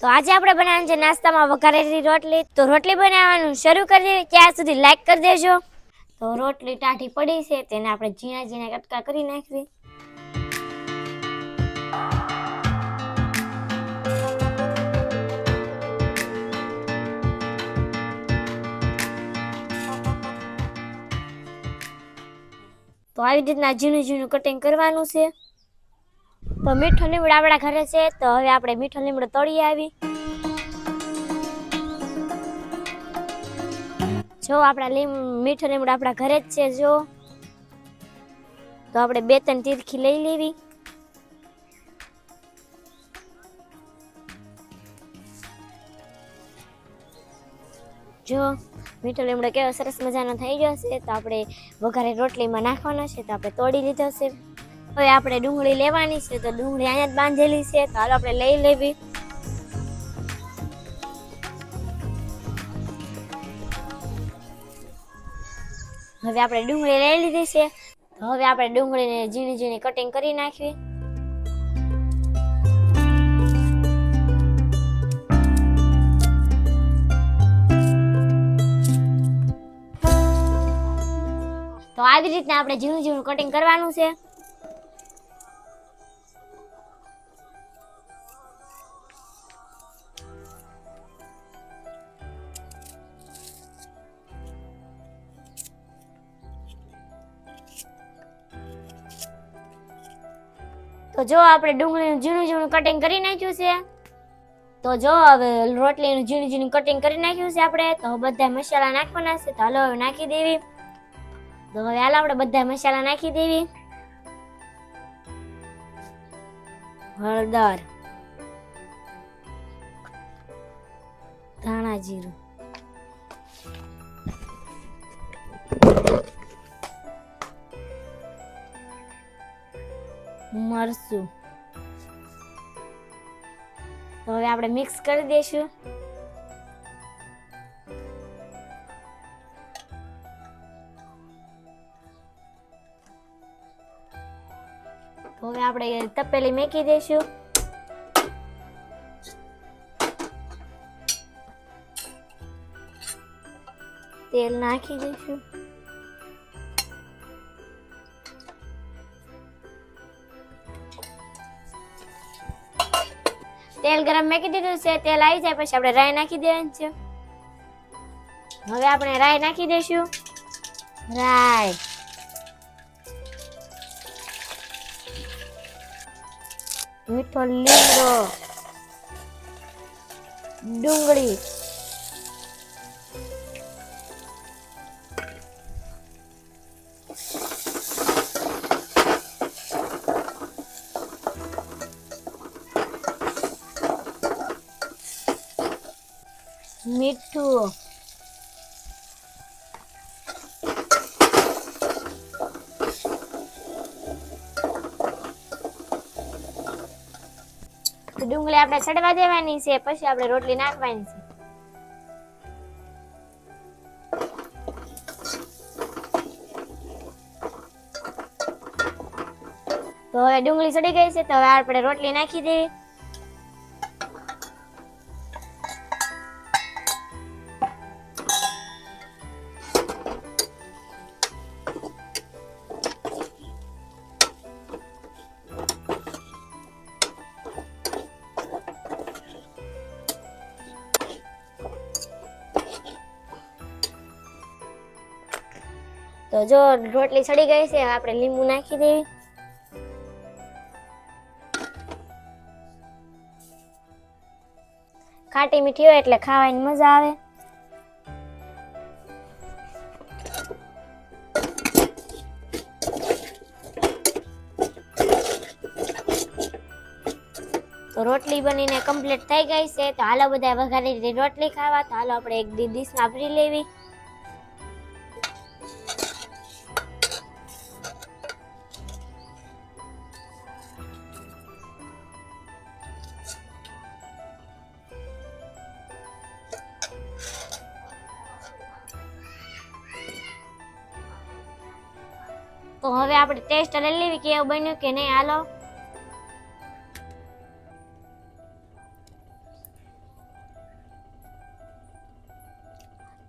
તો આજે આપણે બનાવવાનું છે નાસ્તામાં વઘારેલી રોટલી. તો રોટલી બનાવવાનું શરૂ કરી દઈએ ત્યાં સુધી લાઈક કરી દેજો. તો રોટલી ટાઢી પડી છે, તેને આપણે ઝીણા ઝીણા કટકા કરી નાખવી. તો આવી રીતના ઝીણું ઝીણું કટિંગ કરવાનું છે. તો મીઠો લીમડો આપણા ઘરે છે, તો હવે આપણે મીઠો લીમડો તળી આવી. જો આપણા લીમ, મીઠો લીમડો આપણા ઘરે જ છે, જો. તો આપણે બે ત્રણ તીરખી લઈ લેવી. જો, મીઠો લીમડો કેવો સરસ મજાનો થઈ ગયો છે, તો આપણે વઘારે રોટલીમાં નાખવાનો છે, તો આપણે તોડી લીધો છે. હવે આપણે ડુંગળી લેવાની છે તો ડુંગળી અહીંયા જ બાંધેલી છે. તો હાલો આપણે લઈ લેવી. હવે આપણે ડુંગળી લઈ લીધી છે. હવે આપણે ડુંગળીને ઝીણી ઝીણી કટિંગ કરી નાખવી. તો આવી રીતના આપણે ઝીણું ઝીણું કટિંગ કરવાનું છે. તો જો આપણે ડુંગળીનું ઝીણું ઝીણું કટિંગ કરી નાખ્યું છે. તો જો હવે રોટલીનું ઝીણું ઝીણું કટિંગ કરી નાખ્યું છે આપણે, તો બધા મસાલા નાખવાના છે. તો હાલો નાખી દેવી. તો હવે હાલ આપણે બધા મસાલા નાખી દેવી. હળદર, ધાણા જીરું. મરચું. તો હવે આપણે મિક્સ કરી દઈશું. તો હવે આપણે તપેલી મેકી દઈશું. તેલ નાખી દઈશું. તેલ ગરમ મેકી દીધું છે, તેલ આવી જાય, પછી આપણે રાઈ નાખી દેવાની છે. હવે આપણે રાઈ નાખી દઈશું. રાઈ. મીઠો લીમડો. ડુંગળી. મીઠું. ડુંગળી આપણે ચડવા દેવાની છે, પછી આપણે રોટલી નાખવાની છે. તો હવે ડુંગળી ચડી ગઈ છે, તો હવે આપણે રોટલી નાખી દેવી તો જો રોટલી સડી ગઈ છે આપણે લીંબુ નાખી દેવી. ખાટી મીઠી હોય એટલે ખાવાની મજા આવે. તો રોટલી બનીને કમ્પ્લીટ થઈ ગઈ છે, તો હાલો બધા વઘારેલી રોટલી ખાવા, તો હાલો આપણે એક ડીશમાં ભરી લેવી. તો હવે આપણે ટેસ્ટ લઈ લેવી કે એવું બન્યું કે નહીં. હાલો.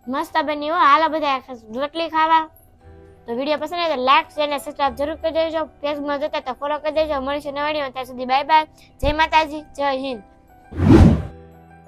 મસ્ત બન્યું હો. હાલો બધા રોટલી ખાવા. તો વીડિયો પસંદ આવે તો લાઇક છે અને સબસ્ક્રાઇબ જરૂર કરી દેજો. ફેસબુકમાં જતા તો ફોલો કરી દેજો. મળીશું નવા ત્યાં સુધી બાય બાય જય માતાજી. જય હિન્દ.